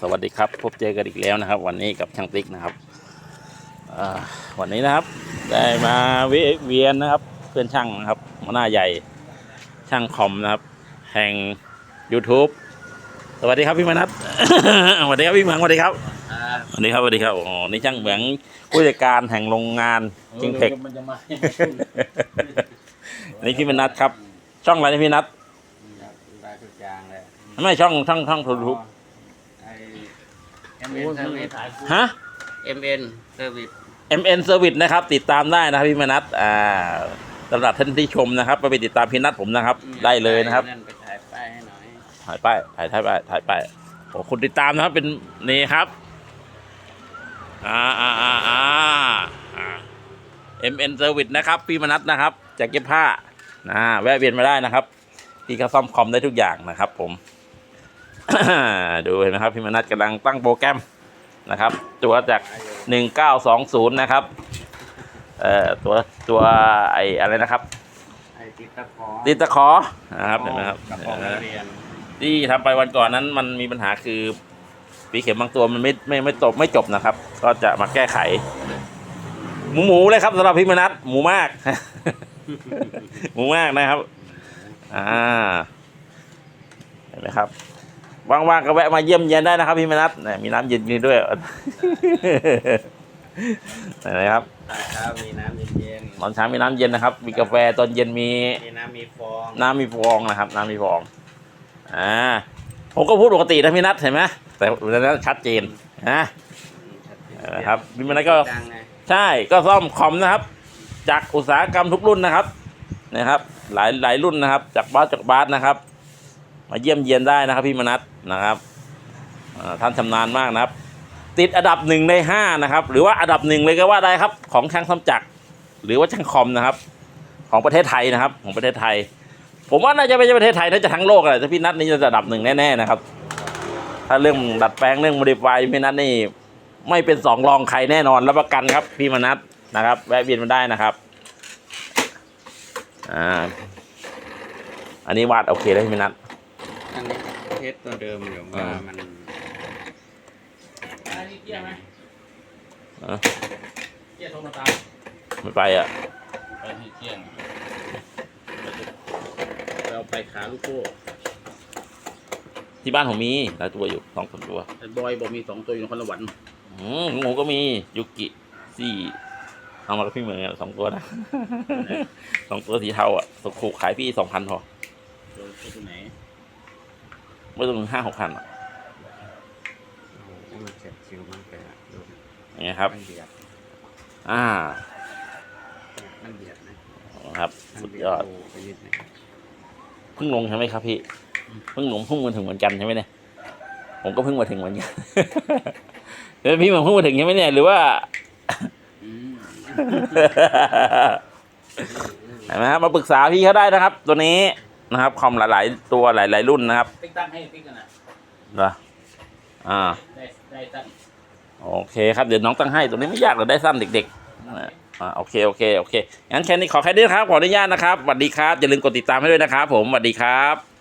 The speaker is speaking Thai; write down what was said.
สวัสดีครับ พบเจอกันอีกแล้วนะครับ วันนี้กับช่างติ๊กนะครับอ่าวันนี้นะครับ ได้มาเวะเวียนนะครับ เพื่อนช่างนะครับหัวหน้าใหญ่ช่างคอมนะครับ แห่ง YouTube สวัสดีครับพี่มนัทสวัสดีครับพี่เหมืองสวัสดีครับสวัสดีครับสวัสดีครับโอ้โหนี่ช่างเหมืองผู้จัดการแห่งโรงงานจิงเทคมันจะมานี่พี่มนัทครับ ช่องอะไรนะพี่นัทได้ทุกอย่างเลยไม่ช่องช่องช่องทูบไอ เอ็มเอ็นเซอร์วิสฮะ เอ็มเอ็นเซอร์วิส MN Service นะครับ ติดตามได้นะครับพี่มนัทอ่าสำหรับท่านที่ชมนะครับไปติดตามพี่นัทผมนะครับ ได้เลยนะครับนั่นไปถ่ายป้ายให้หน่อยถ่ายป้ายถ่ายถ่ายป้ายถ่ายป้ายโอ้คนติดตามนะครับเป็นนี่ครับอ่าอ่าอ่าอ่าอ่า MN Service นะครับพี่มนัทนะครับจากเก็บผ้านะแวะเวียนมาได้นะครับพี่ก็ซ่อมคอมได้ทุกอย่างนะครับผม ดูเห็นไหมครับพี่มนัทกำลังตั้งโปรแกรมนะครับ ตัวจาก 1920 นะครับเอ่อตัวตัวไออะไรนะครับไอติดตะขอติดตะขอนะครับเห็นไหมครับกระป๋องนักเรียนที่ทำไปวันก่อนนั้นมันมีปัญหาคือปีเข็มบางตัวมันไม่ไม่ไม่จบไม่จบนะครับ ก็จะมาแก้ไข หมูหมูเลยครับสำหรับพี่มนัทหมูมาก หมูมากนะครับ อ่าเห็นไหมครับ ว่างๆก็แวะมาเยี่ยมเยียนได้นะครับพี่มนัทเนี่ยมีน้ำเย็นนี่ด้วยเห็นไหมครับตอนเช้ามีน้ำเย็นตอนเช้ามีน้ำเย็นนะครับ มีกาแฟตอนเย็นมีๆมีน้ำมีฟองน้ำมีฟองนะครับ น้ำมีฟองอ่าผมก็พูดปกตินะพี่นัทเห็นไหมแต่วันนั้นชัดเจนนะนะครับพี่มนัทก็ดังไงใช่ก็ซ่อมคอมนะครับ จากอุตสาหกรรมทุกรุ่นนะครับนะครับ หลายหลายรุ่นนะครับ จากบาสจากบาสนะครับ มาเยี่ยมเยียนได้นะครับพี่มนัทนะครับท่านชำนาญมากนะครับ ติดอันดับหนึ่งในห้านะครับ หรือว่าอันดับหนึ่งเลยก็ว่าได้ครับ ของช่างซ่อมจักร หรือว่าช่างคอมนะครับ ของประเทศไทยนะครับ ของประเทศไทย ผมว่าน่าจะไม่ใช่ประเทศไทยน่าจะทั้งโลกเลยถ้าพี่นัทนี่จะอันดับหนึ่งแน่ๆนะครับ ถ้าเรื่องดัดแปลงเรื่องโมดิฟายพี่นัทนี่ไม่เป็นสองรองใครแน่นอนรับประกันครับ พี่มนัทนะครับแวะเวียนมาได้นะครับอ่าอันนี้วาดโอเคแล้วพี่มนัท อันนี้เทสตัวเดิมอยู่ว่าอ่ามันอันนี้เกี่ยวไหมอะเกี่ยวโทรมาตามไม่ไปอะไปให้เกี่ยงเราไปขาลูกโซ่ที่บ้านผมมีหลายตัวอยู่สองสามตัวไอ้บอยบอกมีสองตัวอยู่นครสวรรค์อืมของผมก็มียุกิสี่เอามากับพี่เหมือนกันสองตัวนะสองตัวสีเทาอะสกุขายพี่สองพันพอตัวตัวไหน ไม่ต้องถึงห้าหกพันอะโอ้โหมันเจ็บคิวมากเลยอะดูอย่างเงี้ยครับ มันเบียดอ่ามันเบียดนะครับ มันสุดเบียยอด โไปนิดนึงเพิ่งลงใช่ไหมครับพี่ เพิ่งลงเพิ่งมาถึงเหมือนกันใช่ไหมเนี่ย ผมก็เพิ่งมาถึงเหมือนกันเดี๋ยวพี่เหมือนเพิ่งมาถึงใช่ไหมเนี่ย หรือว่า อืมเห็นไหมครับมาปรึกษาพี่เขาได้นะครับ ตัวนี้ นะครับคอมหลาย ๆ ตัวหลาย ๆ รุ่นนะครับติ๊กตั้งให้ติ๊กกันนะเหรออ่าได้ได้ตั้งโอเคครับเดี๋ยวน้องตั้งให้ตัวนี้ไม่ยากเราได้สั้นเด็กๆอ่าอ่าโอเคโอเคโอเคงั้นแค่นี้ขอแค่นี้นะครับขออนุญาตนะครับสวัสดีครับอย่าลืมกดติดตามให้ด้วยนะครับ ผมสวัสดีครับ